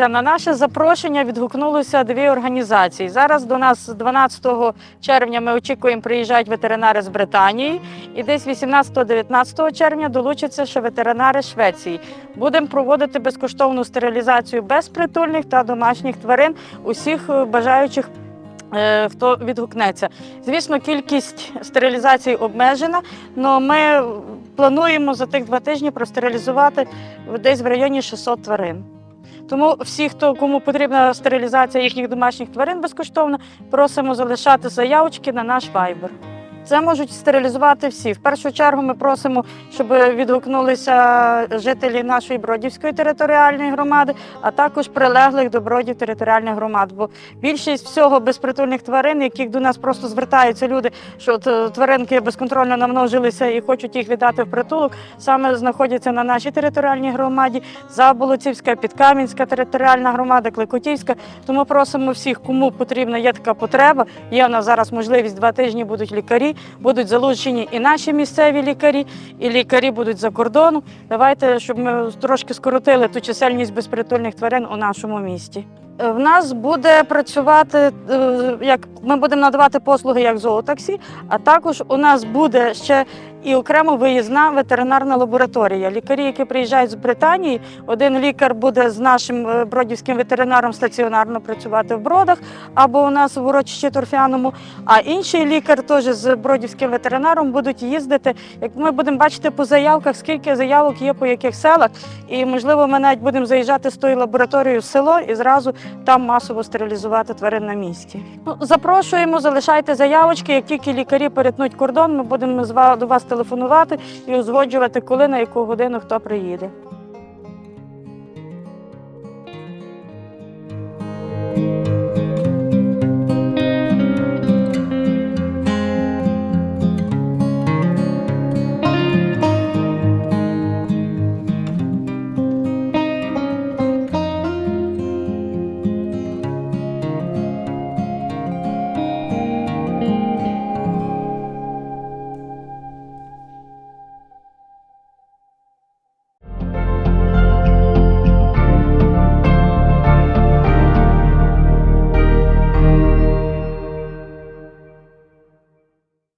Дивіться, на наше запрошення відгукнулося дві організації. Зараз до нас 12 червня ми очікуємо, приїжджають ветеринари з Британії, і десь 18-19 червня долучаться ще ветеринари Швеції. Будемо проводити безкоштовну стерилізацію безпритульних та домашніх тварин усіх е, бажаючих. е, Хто відгукнеться? Звісно, кількість стерилізацій обмежена, але ми плануємо за тих два тижні простерилізувати десь в районі 600 тварин. Тому всі, хто кому потрібна стерилізація їхніх домашніх тварин безкоштовно, просимо залишати заявочки на наш вайбер. Це можуть стерилізувати всі. В першу чергу ми просимо, щоб відгукнулися жителі нашої Бродівської територіальної громади, а також прилеглих до Бродів територіальних громад. Бо більшість всього безпритульних тварин, яких до нас просто звертаються люди, що от, е, тваринки безконтрольно намножилися і хочуть їх віддати в притулок, саме знаходяться на нашій територіальній громаді, Заболоцівська, Підкам'янська територіальна громада, Кликотівська. Тому просимо всіх, кому потрібна є така потреба. Є у нас зараз можливість два тижні будуть лікарі, будуть залучені і наші місцеві лікарі, і лікарі будуть за кордону. Давайте, щоб ми трошки скоротили ту чисельність безпритульних тварин у нашому місті. Е, В нас буде працювати е, як ми будемо надавати послуги як зоотаксі, а також у нас буде ще і окремо виїзна ветеринарна лабораторія. Лікарі, які приїжджають з Британії, один лікар буде з нашим е, бродівським ветеринаром стаціонарно працювати в бродах або у нас в урочищі торфяному. А інший лікар теж з бродівським ветеринаром будуть їздити. Як ми будемо бачити по заявках, скільки заявок є по яких селах, і можливо, ми навіть будемо заїжджати з тою лабораторією в село і зразу там масово стерилізувати тварин на місці. Ну, запрошуємо, залишайте заявочки. Як тільки лікарі перетнуть кордон, ми будемо з до вас телефонувати і узгоджувати, коли на яку годину хто приїде.